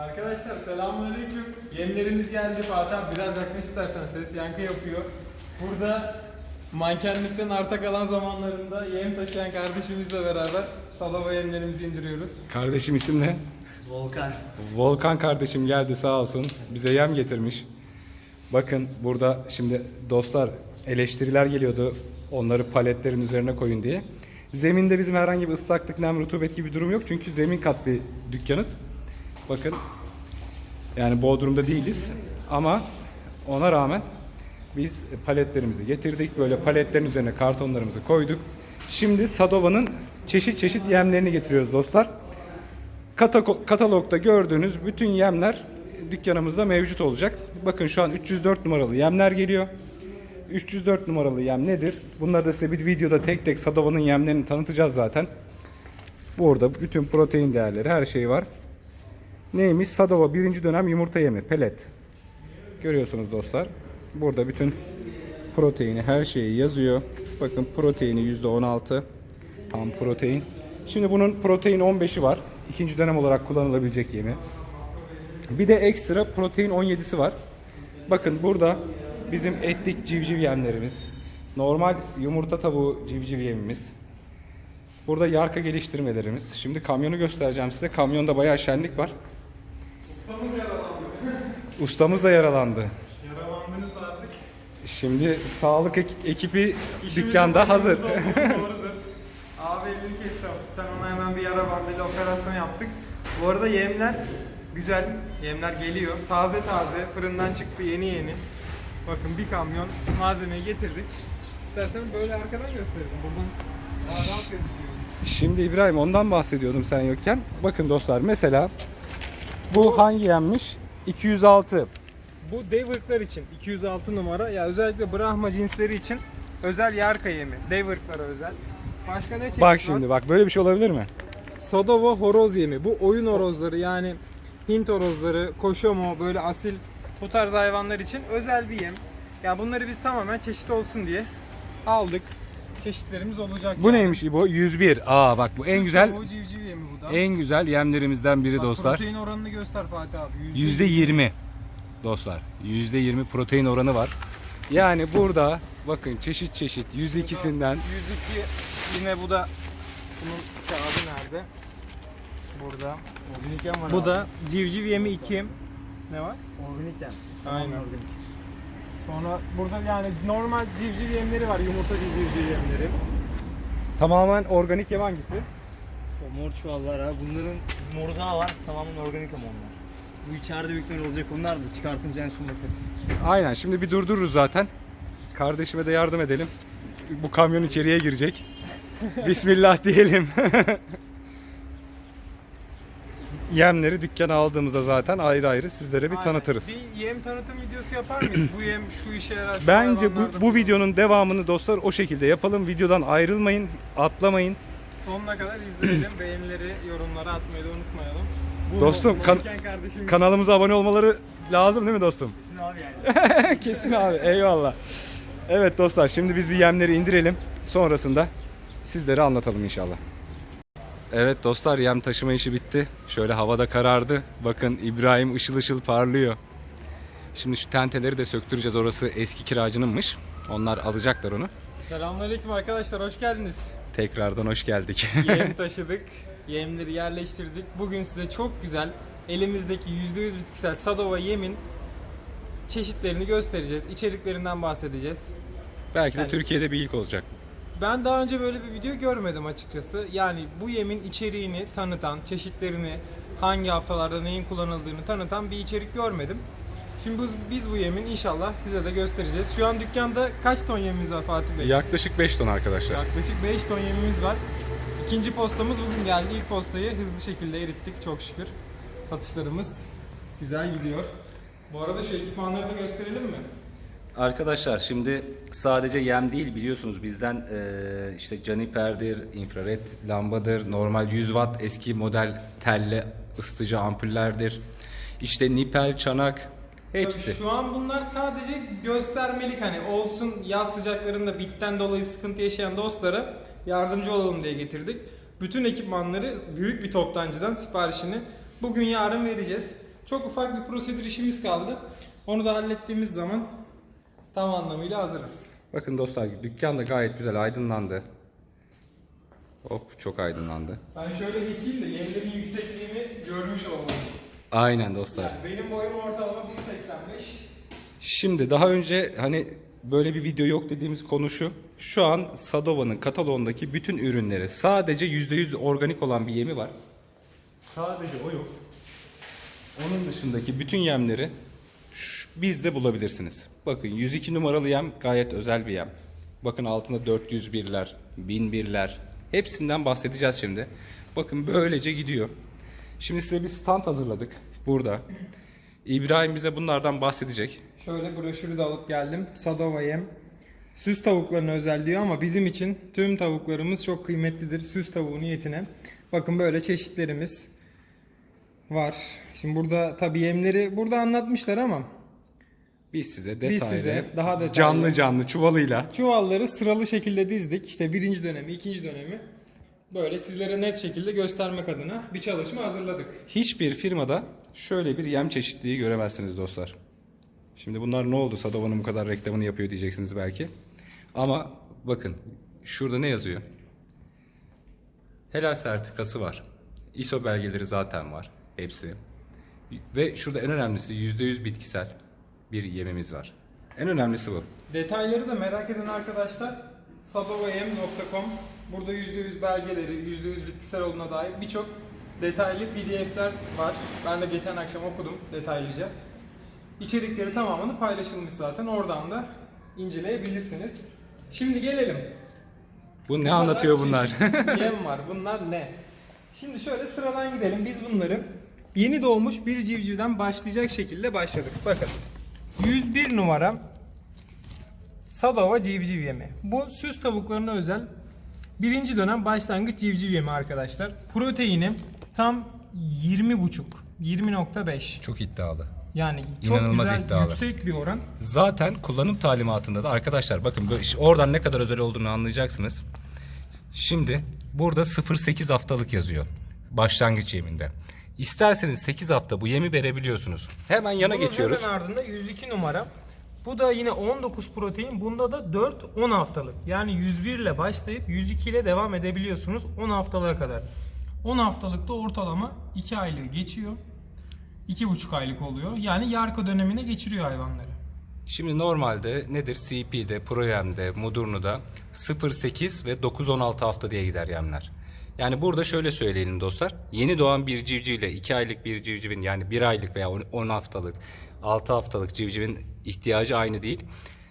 Arkadaşlar selamünaleyküm. Yemlerimiz geldi Fatih abi biraz yaklaş istersen ses yankı yapıyor. Burada mankenlikten arta kalan zamanlarında yem taşıyan kardeşimizle beraber Salova yemlerimizi indiriyoruz. Kardeşim isim ne? Volkan. Volkan kardeşim geldi sağ olsun. Bize yem getirmiş. Bakın burada şimdi dostlar eleştiriler geliyordu. Onları paletlerin üzerine koyun diye. Zeminde bizim herhangi bir ıslaklık, nem, rutubet gibi bir durum yok. Çünkü zemin kat bir dükkanız. Bakın yani Bodrum'da değiliz. Ama ona rağmen biz paletlerimizi getirdik. Böyle paletlerin üzerine kartonlarımızı koyduk. Şimdi Sadova'nın çeşit çeşit yemlerini getiriyoruz dostlar. Kata- katalogda gördüğünüz bütün yemler dükkanımızda mevcut olacak. Bakın şu an 304 numaralı yemler geliyor. 304 numaralı yem nedir? Bunları da size bir videoda tek tek Sadova'nın yemlerini tanıtacağız zaten. Burada bütün protein değerleri her şey var. Neymiş? Sadova birinci dönem yumurta yemi, pelet. Görüyorsunuz dostlar. Burada bütün proteini, her şeyi yazıyor. Bakın proteini %16. Tam protein. Şimdi bunun protein 15'i var. İkinci dönem olarak kullanılabilecek yemi. Bir de ekstra protein 17'si var. Bakın burada bizim etlik civciv yemlerimiz. Normal yumurta tavuğu civciv yemimiz. Burada yarka geliştirmelerimiz. Şimdi kamyonu göstereceğim size. Kamyonda bayağı şenlik var. Ustamız yaralandı. Ustamız da yaralandı. Yaralandınız artık. Şimdi sağlık ek- ekibi İşimizin dükkanda hazır. olduğu Doğrudur. Abi elini kesti hafiften ona hemen bir yara bandıyla operasyon yaptık. Bu arada yemler güzel. Yemler geliyor. Taze taze fırından çıktı yeni yeni. Bakın bir kamyon malzemeyi getirdik. İstersen böyle arkadan gösterelim. Buradan daha rahat gözüküyor. Şimdi İbrahim ondan bahsediyordum sen yokken. Bakın dostlar mesela bu hangi yenmiş? 206. Bu dev ırklar için 206 numara. Ya özellikle Brahma cinsleri için özel yarka yemi. Dev ırklara özel. Başka ne çeşit var? Bak şimdi bak böyle bir şey olabilir mi? Sodova horoz yemi. Bu oyun horozları yani Hint horozları, koşomo böyle asil bu tarz hayvanlar için özel bir yem. Ya bunları biz tamamen çeşit olsun diye aldık. Çeşitlerimiz olacak. Bu neymiş İbo? 101. Aa bak bu en güzel Bu civciv yemi bu da. en güzel yemlerimizden biri Bak, dostlar. Protein oranını göster Fatih abi. Yüzde 20 dostlar. %20 protein oranı var. Yani burada bakın çeşit çeşit 102'sinden 102 yine bu da bunun kağıdı nerede? Burada. Organik var Bu abi. da civciv yemi 2. Ne var? Organik yem. Aynen. Organik. Sonra burada yani normal civciv yemleri var. Yumurta civciv yemleri. tamamen organik yem hangisi? O mor çuvallar abi. Bunların moru daha var. Tamamen organik ama onlar. Bu içeride büyükler olacak onlar da çıkartınca en son bakarız. Aynen şimdi bir durdururuz zaten. Kardeşime de yardım edelim. Bu kamyon içeriye girecek. Bismillah diyelim. Yemleri dükkana aldığımızda zaten ayrı ayrı sizlere bir Aynen. tanıtırız. Bir yem tanıtım videosu yapar mıyız? bu yem şu işe yarar. şu Bence bu, bu videonun devamını dostlar o şekilde yapalım. Videodan ayrılmayın, atlamayın. sonuna kadar izleyelim. Beğenileri, yorumları atmayı da unutmayalım. Bu Dostum, kan- kardeşim Kanalımıza abone olmaları lazım değil mi dostum? Kesin abi yani. Kesin abi. Eyvallah. Evet dostlar şimdi biz bir yemleri indirelim. Sonrasında sizlere anlatalım inşallah. Evet dostlar yem taşıma işi bitti. Şöyle havada karardı. Bakın İbrahim ışıl ışıl parlıyor. Şimdi şu tenteleri de söktüreceğiz. Orası eski kiracınınmış. Onlar alacaklar onu. Selamünaleyküm arkadaşlar, hoş geldiniz. Tekrardan hoş geldik. Yem taşıdık, yemleri yerleştirdik. Bugün size çok güzel elimizdeki %100 bitkisel Sadova yemin çeşitlerini göstereceğiz. İçeriklerinden bahsedeceğiz. Belki de Yani- Türkiye'de bir ilk olacak. Ben daha önce böyle bir video görmedim açıkçası. Yani bu yemin içeriğini tanıtan, çeşitlerini, hangi haftalarda neyin kullanıldığını tanıtan bir içerik görmedim. Şimdi biz, biz bu yemin inşallah size de göstereceğiz. Şu an dükkanda kaç ton yemimiz var Fatih Bey? Yaklaşık 5 ton arkadaşlar. Yaklaşık 5 ton yemimiz var. İkinci postamız bugün geldi. İlk postayı hızlı şekilde erittik çok şükür. Satışlarımız güzel gidiyor. Bu arada şu ekipmanları da gösterelim mi? Arkadaşlar şimdi sadece yem değil biliyorsunuz bizden eee, işte caniperdir, infrared lambadır, normal 100 watt eski model telli ısıtıcı ampullerdir. İşte nipel, çanak hepsi. Tabii şu an bunlar sadece göstermelik hani olsun yaz sıcaklarında bitten dolayı sıkıntı yaşayan dostlara yardımcı olalım diye getirdik. Bütün ekipmanları büyük bir toptancıdan siparişini bugün yarın vereceğiz. Çok ufak bir prosedür işimiz kaldı. Onu da hallettiğimiz zaman tam anlamıyla hazırız. Bakın dostlar dükkan da gayet güzel aydınlandı. Hop çok aydınlandı. Ben şöyle geçeyim de yemlerin yüksekliğini görmüş olalım. Aynen dostlar. Yani benim boyum ortalama 1.85. Şimdi daha önce hani böyle bir video yok dediğimiz konu şu. Şu an Sadova'nın kataloğundaki bütün ürünleri sadece %100 organik olan bir yemi var. Sadece o yok. Onun dışındaki bütün yemleri bizde bulabilirsiniz. Bakın 102 numaralı yem gayet özel bir yem. Bakın altında 401'ler, 1001'ler hepsinden bahsedeceğiz şimdi. Bakın böylece gidiyor. Şimdi size bir stand hazırladık burada. İbrahim bize bunlardan bahsedecek. Şöyle broşürü de alıp geldim. Sadova yem. Süs tavuklarına özel diyor ama bizim için tüm tavuklarımız çok kıymetlidir. Süs tavuğu niyetine. Bakın böyle çeşitlerimiz var. Şimdi burada tabii yemleri burada anlatmışlar ama Biz size detaylı, size daha detaylı- canlı canlı çuvalıyla çuvalları sıralı şekilde dizdik. İşte birinci dönemi, ikinci dönemi böyle sizlere net şekilde göstermek adına bir çalışma hazırladık. hiçbir firmada şöyle bir yem çeşitliliği göremezsiniz dostlar. Şimdi bunlar ne oldu? Sadova'nın bu kadar reklamını yapıyor diyeceksiniz belki. Ama bakın şurada ne yazıyor? Helal sertifikası var. ISO belgeleri zaten var. Hepsi. Ve şurada en önemlisi %100 bitkisel bir yemimiz var. En önemlisi bu. Detayları da merak eden arkadaşlar sadovayem.com Burada %100 belgeleri, %100 bitkisel olduğuna dair birçok detaylı pdf'ler var. Ben de geçen akşam okudum detaylıca. İçerikleri tamamını paylaşılmış zaten. Oradan da inceleyebilirsiniz. Şimdi gelelim. Bu ne Bu kadar anlatıyor bunlar? Yem var. Bunlar ne? Şimdi şöyle sıradan gidelim. Biz bunları yeni doğmuş bir civcivden başlayacak şekilde başladık. Bakın. 101 numara Sadova civciv yemi. Bu süs tavuklarına özel birinci dönem başlangıç civciv yemi arkadaşlar. Proteini tam 20,5 20.5 Çok iddialı. yani çok İnanılmaz güzel iddialı. yüksek bir oran. Zaten kullanım talimatında da arkadaşlar bakın oradan ne kadar özel olduğunu anlayacaksınız. Şimdi burada 0.8 haftalık yazıyor başlangıç yeminde. İsterseniz 8 hafta bu yemi verebiliyorsunuz. Hemen yana Bunun geçiyoruz. hemen ardında 102 numara. Bu da yine 19 protein. Bunda da 4-10 haftalık. Yani 101 ile başlayıp 102 ile devam edebiliyorsunuz 10 haftalığa kadar. 10 haftalıkta ortalama 2 aylığı geçiyor. 2,5 aylık oluyor. Yani yarka dönemine geçiriyor hayvanları. Şimdi normalde nedir? CP'de, ProYem'de, Mudurnu'da 0.8 ve 9-16 hafta diye gider yemler. Yani burada şöyle söyleyelim dostlar. Yeni doğan bir civcivle 2 aylık bir civcivin yani 1 aylık veya 10 haftalık, 6 haftalık civcivin ihtiyacı aynı değil.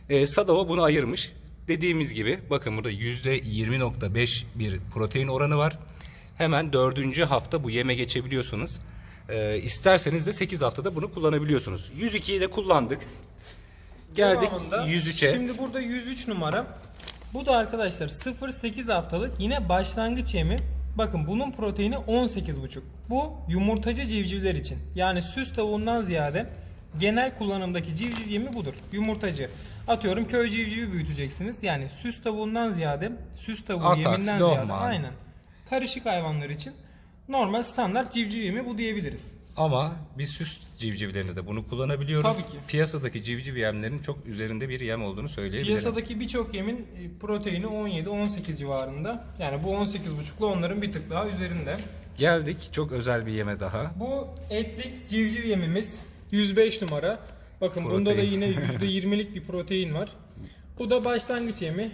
Ee, Sadova bunu ayırmış. Dediğimiz gibi bakın burada %20.5 bir protein oranı var. Hemen dördüncü hafta bu yeme geçebiliyorsunuz. Ee, isterseniz de 8 haftada bunu kullanabiliyorsunuz. 102'yi de kullandık. Geldik Devamında 103'e. Şimdi burada 103 numara. Bu da arkadaşlar 0-8 haftalık yine başlangıç yemi. Bakın bunun proteini 18,5. Bu yumurtacı civcivler için. Yani süs tavuğundan ziyade genel kullanımdaki civciv yemi budur. Yumurtacı. Atıyorum köy civcivi büyüteceksiniz. Yani süs tavuğundan ziyade süs tavuğu Ataks, yeminden ziyade aynen. Karışık hayvanlar için normal standart civciv yemi bu diyebiliriz. Ama biz süs civcivlerinde de bunu kullanabiliyoruz. Tabii ki. Piyasadaki civciv yemlerin çok üzerinde bir yem olduğunu söyleyebilirim. Piyasadaki birçok yemin e, proteini 17-18 civarında. Yani bu 18,5'la onların bir tık daha üzerinde. Geldik çok özel bir yeme daha. Bu etlik civciv yemimiz 105 numara. Bakın bunda da Protein. yine %20'lik bir protein var. Bu da başlangıç yemi.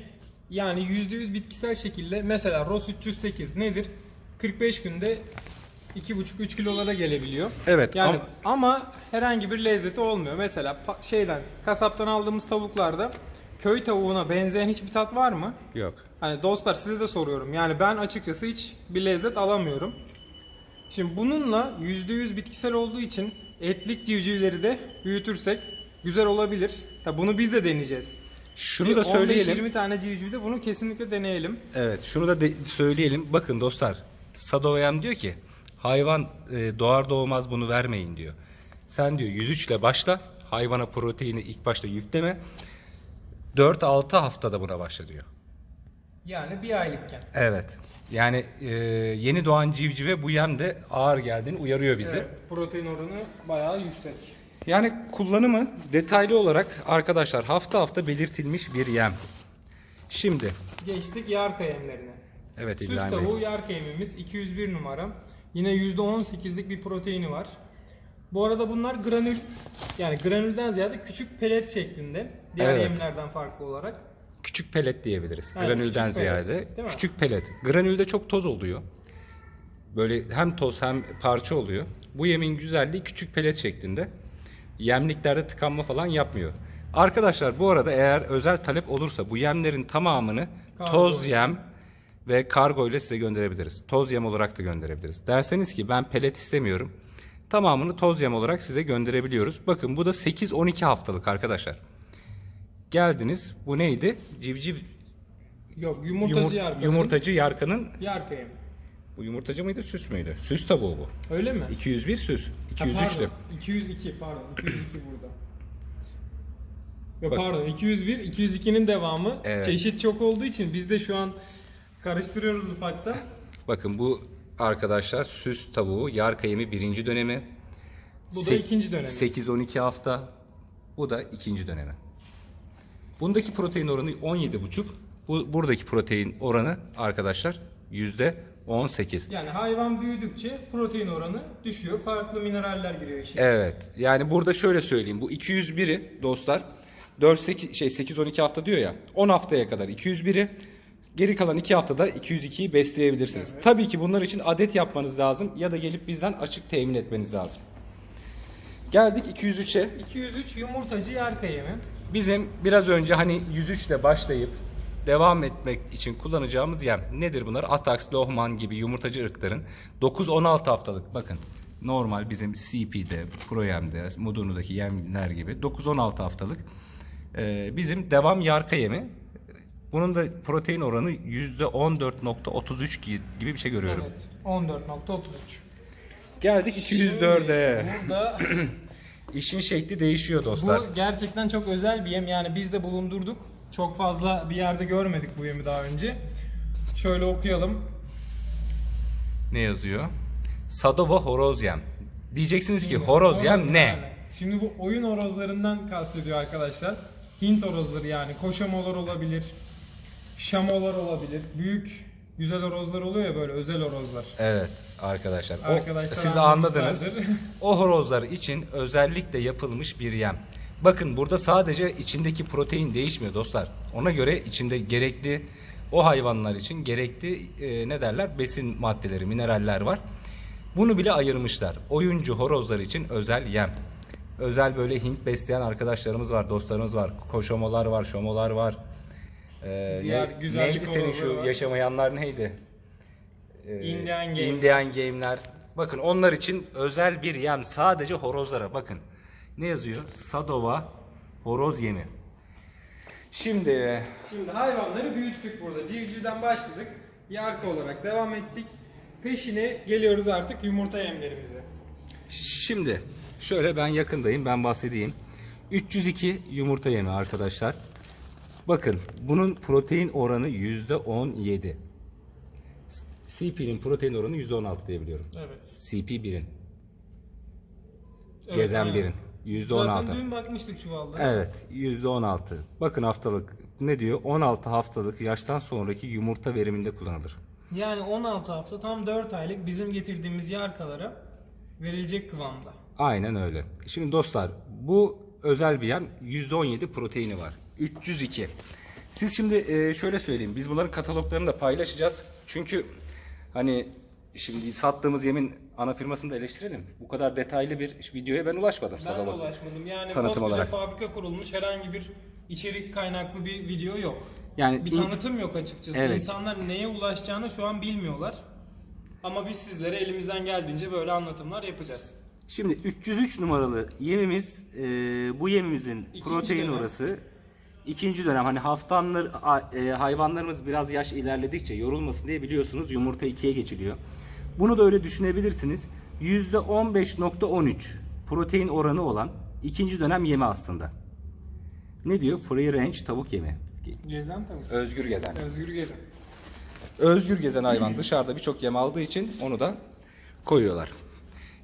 Yani %100 bitkisel şekilde mesela ROS 308 nedir? 45 günde 2,5-3 kilolara gelebiliyor. Evet, Yani ama- ama, herhangi bir lezzeti olmuyor. Mesela şeyden kasaptan aldığımız tavuklarda köy tavuğuna benzeyen hiçbir tat var mı? Yok. Hani dostlar size de soruyorum. Yani ben açıkçası hiç bir lezzet alamıyorum. Şimdi bununla %100 bitkisel olduğu için etlik civcivleri de büyütürsek güzel olabilir. Tabi bunu biz de deneyeceğiz. Şunu Bir da söyleyelim. 15-20 tane civcivde bunu kesinlikle deneyelim. Evet şunu da de- söyleyelim. Bakın dostlar Sadovayam diyor ki hayvan e, doğar doğmaz bunu vermeyin diyor. Sen diyor 103 ile başla. Hayvana proteini ilk başta yükleme. 4-6 haftada buna başla diyor. Yani bir aylıkken. Evet. Yani e, yeni doğan civcive bu yem de ağır geldiğini uyarıyor bizi. Evet, protein oranı bayağı yüksek. Yani kullanımı detaylı olarak arkadaşlar hafta hafta belirtilmiş bir yem. Şimdi Geçtik yarka yemlerine. evet Süs İbrahim Bey. tavuğu yarka yemimiz 201 numara. Yine %18'lik bir proteini var. Bu arada bunlar granül yani granülden ziyade küçük pelet şeklinde. Diğer Evet. yemlerden farklı olarak. Küçük pelet diyebiliriz. Evet, Granülden küçük pelet, ziyade. mi? Küçük pelet. Granülde çok toz oluyor. Böyle hem toz hem parça oluyor. Bu yemin güzelliği küçük pelet şeklinde. Yemliklerde tıkanma falan yapmıyor. Arkadaşlar bu arada eğer özel talep olursa bu yemlerin tamamını Kargo. toz yem ve kargo ile size gönderebiliriz. Toz yem olarak da gönderebiliriz. Derseniz ki ben pelet istemiyorum. Tamamını toz yem olarak size gönderebiliyoruz. Bakın bu da 8-12 haftalık arkadaşlar. Geldiniz. Bu neydi? Civciv Yok yumurtacı Yumur- yarka. yumurtacı yarkanın Yarka yemi. bu yumurtacı mıydı süs müydü? Süs tavuğu bu. Öyle mi? 201 süs. Ha, 203'tü. pardon, 202 pardon 202 burada. Yok Bak. pardon 201 202'nin devamı. Evet. Çeşit çok olduğu için biz de şu an karıştırıyoruz ufaktan. Bakın bu arkadaşlar süs tavuğu yarka yemi birinci dönemi. Bu da ikinci dönemi. 8-12 hafta. Bu da ikinci dönemi. Bundaki protein oranı 17,5. Bu buradaki protein oranı arkadaşlar yüzde 18. Yani hayvan büyüdükçe protein oranı düşüyor. Farklı mineraller giriyor işin. Evet. Yani burada şöyle söyleyeyim. Bu 201'i dostlar 4 8 şey 8 12 hafta diyor ya. 10 haftaya kadar 201'i geri kalan 2 haftada 202'yi besleyebilirsiniz. Tabii ki bunlar için adet yapmanız lazım ya da gelip bizden açık temin etmeniz lazım. Geldik 203'e. 203 yumurtacı yarka yemi. Bizim biraz önce hani 103 ile başlayıp devam etmek için kullanacağımız yem nedir bunlar? Atax, Lohman gibi yumurtacı ırkların 9-16 haftalık bakın normal bizim CP'de, ProYem'de, Moderno'daki yemler gibi 9-16 haftalık bizim devam yarka yemi. Bunun da protein oranı %14.33 gi- gibi bir şey görüyorum. Evet. 14.33. Geldik 204'e. Burada İşin şekli değişiyor dostlar. bu gerçekten çok özel bir yem. Yani biz de bulundurduk. Çok fazla bir yerde görmedik bu yemi daha önce. Şöyle okuyalım. Ne yazıyor? Sadova horoz yem. Diyeceksiniz ki horoz yem ne? yani. Şimdi bu oyun horozlarından kastediyor arkadaşlar. Hint horozları yani koşamolar olabilir. Şamolar olabilir. Büyük güzel horozlar oluyor ya böyle özel horozlar. Evet arkadaşlar. O- Arkadaşlar siz anladınız. o horozlar için özellikle yapılmış bir yem. Bakın burada sadece içindeki protein değişmiyor dostlar. Ona göre içinde gerekli o hayvanlar için gerekli e, ne derler besin maddeleri, mineraller var. Bunu bile ayırmışlar. Oyuncu horozlar için özel yem. Özel böyle Hint besleyen arkadaşlarımız var, dostlarımız var. Koşomolar var, şomolar var. Ee, Diğer ne- güzellik neydi senin şu var. yaşamayanlar neydi? Ee, Indian Game. Indian Game'ler. Bakın onlar için özel bir yem sadece horozlara bakın. Ne yazıyor? Sadova horoz yemi. Şimdi Şimdi hayvanları büyüttük burada. Civcivden başladık. Yarka olarak devam ettik. Peşine geliyoruz artık yumurta yemlerimize. şimdi şöyle ben yakındayım ben bahsedeyim. 302 yumurta yemi arkadaşlar. Bakın bunun protein oranı %17. CP'nin protein oranı %16 diye biliyorum. Evet. CP1'in. Evet, Gezen aynen. birin. %16. Zaten dün bakmıştık çuvalda. Evet %16. Bakın haftalık ne diyor? 16 haftalık yaştan sonraki yumurta veriminde kullanılır. Yani 16 hafta tam 4 aylık bizim getirdiğimiz yarkalara verilecek kıvamda. Aynen öyle. Şimdi dostlar bu özel bir yem %17 proteini var. 302. Siz şimdi e, şöyle söyleyeyim. Biz bunların kataloglarını da paylaşacağız. Çünkü hani şimdi sattığımız yemin ana firmasını da eleştirelim. Bu kadar detaylı bir videoya ben ulaşmadım. Ben de ulaşmadım. Yani Tanıtım koskoca olarak. fabrika kurulmuş herhangi bir içerik kaynaklı bir video yok. Yani bir in- tanıtım yok açıkçası. Evet. İnsanlar neye ulaşacağını şu an bilmiyorlar. Ama biz sizlere elimizden geldiğince böyle anlatımlar yapacağız. Şimdi 303 numaralı yemimiz e, bu yemimizin İkinci protein dönem. orası ikinci dönem hani haftanlar e, hayvanlarımız biraz yaş ilerledikçe yorulmasın diye biliyorsunuz yumurta ikiye geçiliyor. Bunu da öyle düşünebilirsiniz. %15.13 protein oranı olan ikinci dönem yemi aslında. Ne diyor? Free range tavuk yemi. Gezen tavuk. Özgür gezen. Özgür gezen. Özgür gezen hayvan dışarıda birçok yem aldığı için onu da koyuyorlar.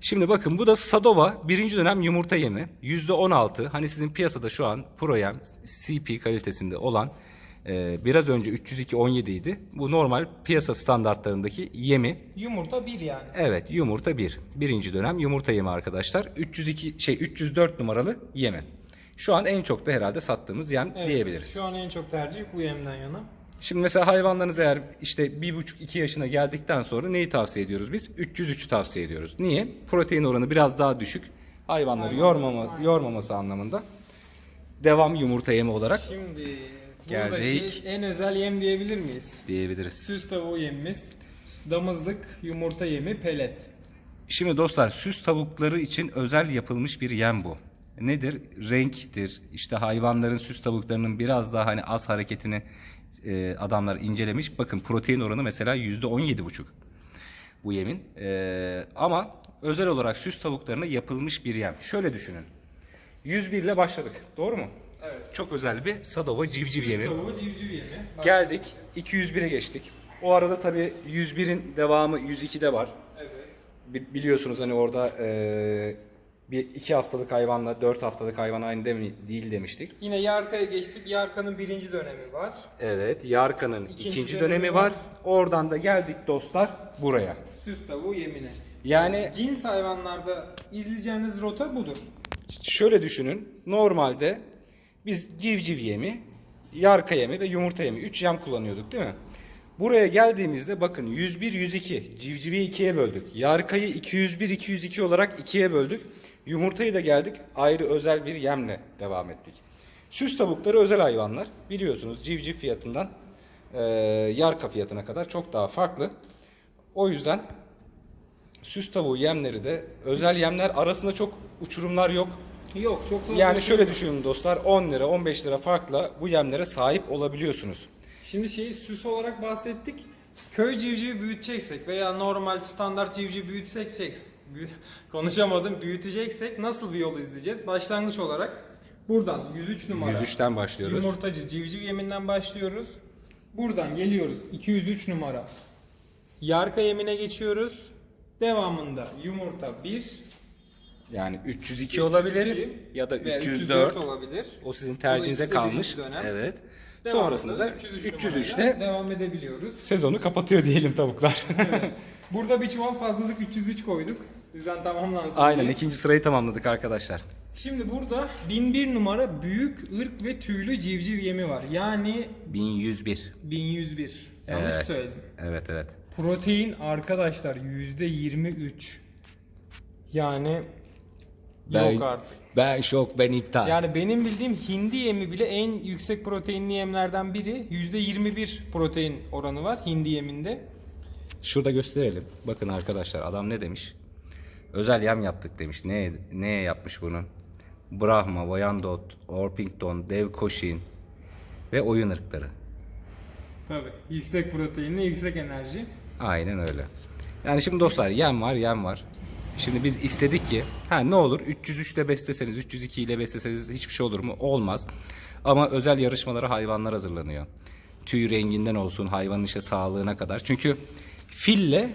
Şimdi bakın bu da Sadova birinci dönem yumurta yemi. %16 hani sizin piyasada şu an Pro yem CP kalitesinde olan e, biraz önce 302.17 idi. Bu normal piyasa standartlarındaki yemi. Yumurta bir yani. Evet yumurta 1. Birinci dönem yumurta yemi arkadaşlar. 302 şey 304 numaralı yemi. Şu an en çok da herhalde sattığımız yem Evet, diyebiliriz. Şu an en çok tercih bu yemden yana. Şimdi mesela hayvanlarınız eğer işte 1,5-2 yaşına geldikten sonra neyi tavsiye ediyoruz biz? 303'ü tavsiye ediyoruz. Niye? Protein oranı biraz daha düşük. Hayvanları yormama, yormaması anlamında. Devam yumurta yemi olarak Şimdi Geldik. buradaki en özel yem diyebilir miyiz? diyebiliriz. Süs tavuğu yemimiz. Damızlık yumurta yemi pelet. Şimdi dostlar süs tavukları için özel yapılmış bir yem bu. Nedir? Renktir. İşte hayvanların süs tavuklarının biraz daha hani az hareketini e, adamlar incelemiş. Bakın protein oranı mesela yüzde on yedi buçuk bu yemin. E, ama özel olarak süs tavuklarına yapılmış bir yem. Şöyle düşünün. 101 ile başladık. Doğru mu? Evet. Çok özel bir Sadova civciv yemi. Tavuğu civciv yemi. Geldik 201'e geçtik. O arada tabii 101'in devamı 102'de var. Evet. Bi- Biliyorsunuz hani orada eee, bir iki haftalık hayvanla dört haftalık hayvan aynı demi, değil demiştik. Yine Yarka'ya geçtik. Yarka'nın birinci dönemi var. Evet, Yarka'nın İkinci ikinci, dönemi dönemi var. var. Oradan da geldik dostlar buraya. Süs tavuğu yemine. Yani Cins hayvanlarda izleyeceğiniz rota budur. şöyle düşünün. Normalde biz civciv yemi, yarka yemi ve yumurta yemi 3 yem kullanıyorduk değil mi? Buraya geldiğimizde bakın 101 102 civcivi ikiye böldük. Yarkayı 201 202 olarak ikiye böldük. Yumurtayı da geldik ayrı özel bir yemle devam ettik. Süs tavukları özel hayvanlar. Biliyorsunuz civciv fiyatından eee, yarka fiyatına kadar çok daha farklı. O yüzden süs tavuğu yemleri de özel yemler arasında çok uçurumlar yok. Yok çok fazla Yani şöyle düşünün dostlar 10 lira 15 lira farkla bu yemlere sahip olabiliyorsunuz. Şimdi şeyi süs olarak bahsettik. Köy civcivi büyüteceksek veya normal standart civciv büyütsek büyü- konuşamadım büyüteceksek nasıl bir yol izleyeceğiz? Başlangıç olarak buradan 103 numara 103'ten başlıyoruz. yumurtacı civciv yeminden başlıyoruz. Buradan geliyoruz 203 numara yarka yemine geçiyoruz. Devamında yumurta 1 Yani 302 olabilir ya da ve 304. olabilir. O sizin tercihinize kalmış. Evet. Devamında Sonrasında da 303 303'te numarayla devam edebiliyoruz. sezonu kapatıyor diyelim tavuklar. Evet. Burada bir çuval fazlalık 303 koyduk. Düzen tamamlansın Aynen diye. ikinci sırayı tamamladık arkadaşlar. Şimdi burada 1001 numara büyük ırk ve tüylü civciv yemi var. Yani 1101. 1101. Yanlış Evet. söyledim. Evet evet. Protein arkadaşlar %23. Yani yok artık. Ben şok ben iptal. Yani benim bildiğim hindi yemi bile en yüksek proteinli yemlerden biri. %21 protein oranı var hindi yeminde. Şurada gösterelim. Bakın arkadaşlar adam ne demiş? Özel yem yaptık demiş. Ne neye yapmış bunu? Brahma, Wyandotte, Orpington, Dev Koshin ve oyun ırkları. Tabii. Yüksek proteinli, yüksek enerji. Aynen öyle. Yani şimdi dostlar yem var yem var. Şimdi biz istedik ki ha ne olur 303 ile besleseniz 302 ile besleseniz hiçbir şey olur mu? Olmaz. Ama özel yarışmalara hayvanlar hazırlanıyor. Tüy renginden olsun hayvanın işte sağlığına kadar. Çünkü fille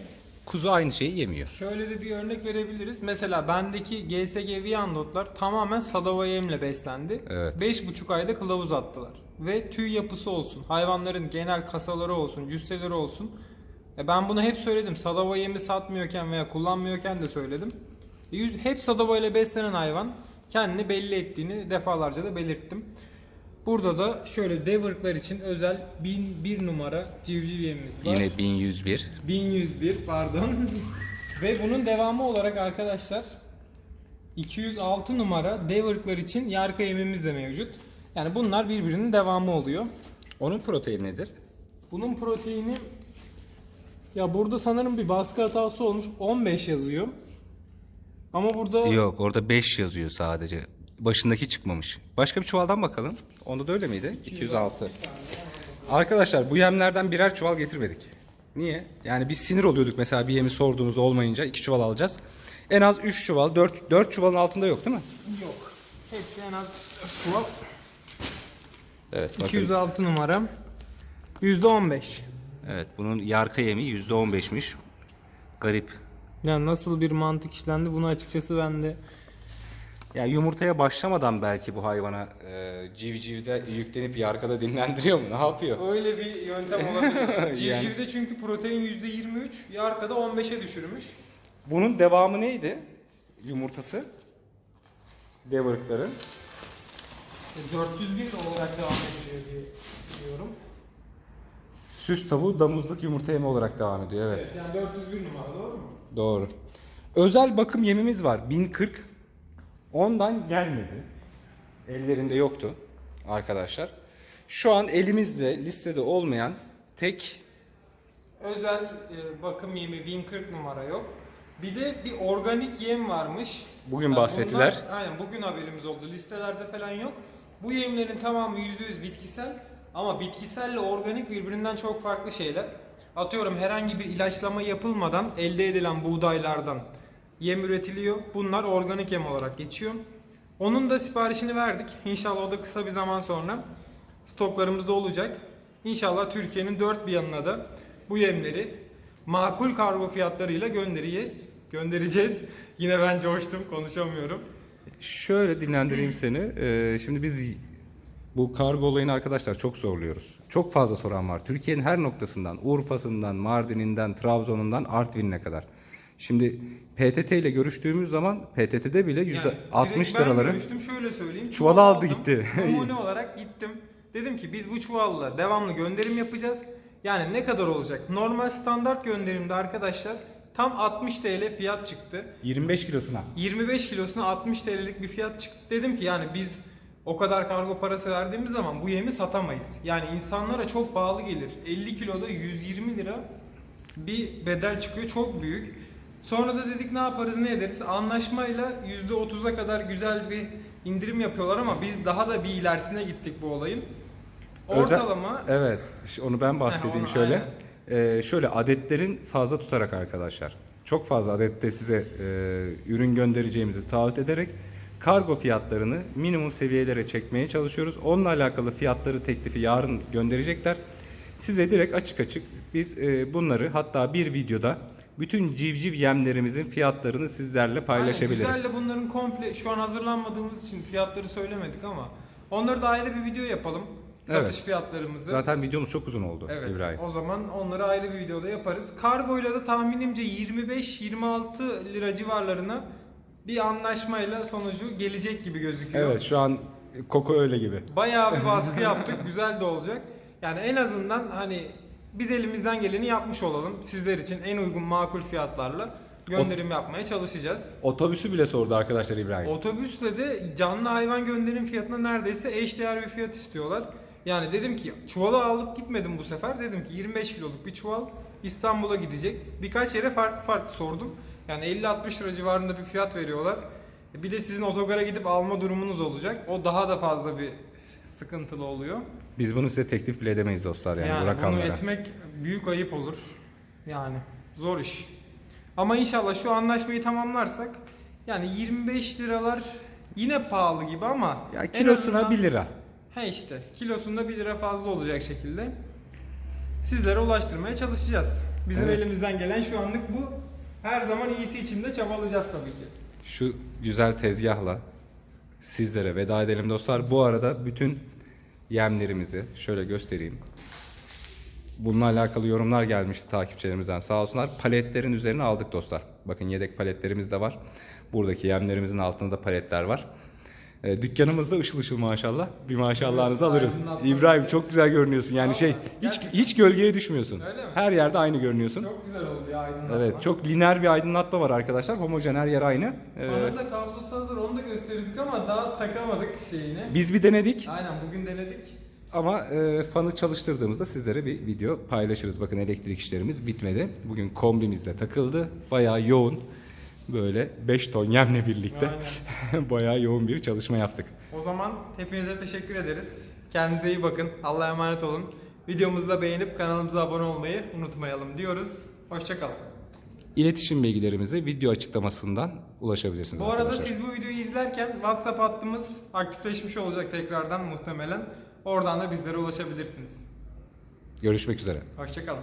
kuzu aynı şeyi yemiyor. Şöyle de bir örnek verebiliriz. Mesela bendeki GSG Viandotlar tamamen Sadova yemle beslendi. Evet. 5,5 ayda kılavuz attılar. Ve tüy yapısı olsun, hayvanların genel kasaları olsun, cüsseleri olsun. E ben bunu hep söyledim. Sadova yemi satmıyorken veya kullanmıyorken de söyledim. E Hep Sadova ile beslenen hayvan kendini belli ettiğini defalarca da belirttim. Burada da şöyle dev ırklar için özel 1001 numara civciv yemimiz var. Yine 1101. 1101 pardon. Ve bunun devamı olarak arkadaşlar 206 numara dev ırklar için yarka yemimiz de mevcut. Yani bunlar birbirinin devamı oluyor. Onun proteini nedir? Bunun proteini ya burada sanırım bir baskı hatası olmuş. 15 yazıyor. Ama burada Yok orada 5 yazıyor sadece. Başındaki çıkmamış. Başka bir çuvaldan bakalım. Onda da öyle miydi? 206. Arkadaşlar bu yemlerden birer çuval getirmedik. Niye? Yani biz sinir oluyorduk mesela bir yemi sorduğumuzda olmayınca iki çuval alacağız. En az 3 çuval, 4, 4 çuvalın altında yok değil mi? yok. Hepsi en az 4 çuval. Evet bakın. 206 numaram. %15. Evet bunun yarka yemi %15'miş. Garip. Yani nasıl bir mantık işlendi bunu açıkçası ben de Ya yumurtaya başlamadan belki bu hayvana e, civcivde yüklenip yarkada dinlendiriyor mu? Ne yapıyor? öyle bir yöntem olabilir. Yani. Civcivde çünkü protein %23, yarkada 15'e düşürmüş. Bunun devamı neydi? Yumurtası. Dev ırkları. 401 olarak devam ediyor diye biliyorum. Süs tavuğu damızlık yumurta yemi olarak devam ediyor evet. Yani 401 numara doğru mu? Doğru. Özel bakım yemimiz var. 1040. Ondan gelmedi. Ellerinde yoktu arkadaşlar. Şu an elimizde listede olmayan tek Özel e, bakım yemi 1040 numara yok. Bir de bir organik yem varmış. Bugün Yani bahsettiler. bunlar- aynen bugün haberimiz oldu. Listelerde falan yok. Bu yemlerin tamamı %100 bitkisel ama bitkiselle organik birbirinden çok farklı şeyler. Atıyorum herhangi bir ilaçlama yapılmadan elde edilen buğdaylardan yem üretiliyor. Bunlar organik yem olarak geçiyor. Onun da siparişini verdik. İnşallah o da kısa bir zaman sonra stoklarımızda olacak. İnşallah Türkiye'nin dört bir yanına da bu yemleri makul kargo fiyatlarıyla göndereceğiz. Göndereceğiz. Yine ben coştum, konuşamıyorum. Şöyle dinlendireyim seni. Ee, şimdi biz bu kargo olayını arkadaşlar çok zorluyoruz. Çok fazla soran var. Türkiye'nin her noktasından, Urfa'sından, Mardin'inden, Trabzon'undan Artvin'e kadar. Şimdi PTT ile görüştüğümüz zaman PTT'de bile yüzde Yani 60 direkt ben liraları görüştüm, şöyle söyleyeyim. Çuvala Çuval aldı aldım, gitti. Numune olarak gittim. Dedim ki biz bu çuvalla devamlı gönderim yapacağız. Yani ne kadar olacak? Normal standart gönderimde arkadaşlar tam 60 TL fiyat çıktı. 25 kilosuna. 25 kilosuna 60 TL'lik bir fiyat çıktı. Dedim ki yani biz o kadar kargo parası verdiğimiz zaman bu yemi satamayız. Yani insanlara çok pahalı gelir. 50 kiloda 120 lira bir bedel çıkıyor. Çok büyük. Sonra da dedik ne yaparız ne ederiz. Anlaşmayla %30'a kadar güzel bir indirim yapıyorlar ama biz daha da bir ilerisine gittik bu olayın. Özel- Ortalama Evet, ş- onu ben bahsedeyim onu şöyle. Ee, şöyle adetlerin fazla tutarak arkadaşlar. Çok fazla adette size e, ürün göndereceğimizi taahhüt ederek kargo fiyatlarını minimum seviyelere çekmeye çalışıyoruz. Onunla alakalı fiyatları teklifi yarın gönderecekler. Size direkt açık açık biz e, bunları hatta bir videoda bütün civciv yemlerimizin fiyatlarını sizlerle paylaşabiliriz. Aynen, Güzel de bunların komple şu an hazırlanmadığımız için fiyatları söylemedik ama onları da ayrı bir video yapalım. Satış Evet. fiyatlarımızı. Zaten videomuz çok uzun oldu Evet. İbrahim. O zaman onları ayrı bir videoda yaparız. Kargoyla da tahminimce 25-26 lira civarlarına bir anlaşmayla sonucu gelecek gibi gözüküyor. Evet şu an koku öyle gibi. Bayağı bir baskı yaptık. Güzel de olacak. Yani en azından hani biz elimizden geleni yapmış olalım. Sizler için en uygun makul fiyatlarla gönderim yapmaya çalışacağız. Otobüsü bile sordu arkadaşlar İbrahim. Otobüsle de canlı hayvan gönderim fiyatına neredeyse eşdeğer bir fiyat istiyorlar. Yani dedim ki çuvalı alıp gitmedim bu sefer. Dedim ki 25 kiloluk bir çuval İstanbul'a gidecek. Birkaç yere farklı farklı sordum. Yani 50-60 lira civarında bir fiyat veriyorlar. Bir de sizin otogara gidip alma durumunuz olacak. O daha da fazla bir sıkıntılı oluyor. Biz bunu size teklif bile edemeyiz dostlar yani, Yani, bu bunu rakamlara. etmek büyük ayıp olur. Yani zor iş. Ama inşallah şu anlaşmayı tamamlarsak yani 25 liralar yine pahalı gibi ama Ya kilosuna azından- 1 lira. He işte kilosunda 1 lira fazla olacak şekilde sizlere ulaştırmaya çalışacağız. Bizim Evet. elimizden gelen şu anlık bu. Her zaman iyisi için de çabalayacağız tabii ki. Şu güzel tezgahla sizlere veda edelim dostlar. Bu arada bütün yemlerimizi şöyle göstereyim. Bununla alakalı yorumlar gelmişti takipçilerimizden sağ olsunlar. Paletlerin üzerine aldık dostlar. Bakın yedek paletlerimiz de var. Buradaki yemlerimizin altında da paletler var. E, dükkanımızda ışıl ışıl maşallah. Bir maşallahınızı alırız. İbrahim çok güzel görünüyorsun. Yani şey hiç hiç gölgeye düşmüyorsun. Her yerde aynı görünüyorsun. Çok güzel oldu ya aydınlatma. Evet, çok lineer bir aydınlatma var arkadaşlar. Homojen her yer aynı. Ee, Fanın da kablosu hazır onu da gösterirdik ama daha takamadık şeyini. biz bir denedik Aynen bugün denedik. ama e, fanı çalıştırdığımızda sizlere bir video paylaşırız. Bakın elektrik işlerimiz bitmedi. Bugün kombimizde takıldı. Bayağı yoğun. Böyle 5 ton yemle birlikte bayağı yoğun bir çalışma yaptık. O zaman hepinize teşekkür ederiz. Kendinize iyi bakın. Allah'a emanet olun. Videomuzu da beğenip kanalımıza abone olmayı unutmayalım diyoruz. Hoşçakalın. İletişim bilgilerimize video açıklamasından ulaşabilirsiniz Bu arada arkadaşlar. siz bu videoyu izlerken WhatsApp hattımız aktifleşmiş olacak tekrardan muhtemelen. Oradan da bizlere ulaşabilirsiniz. Görüşmek üzere. Hoşçakalın.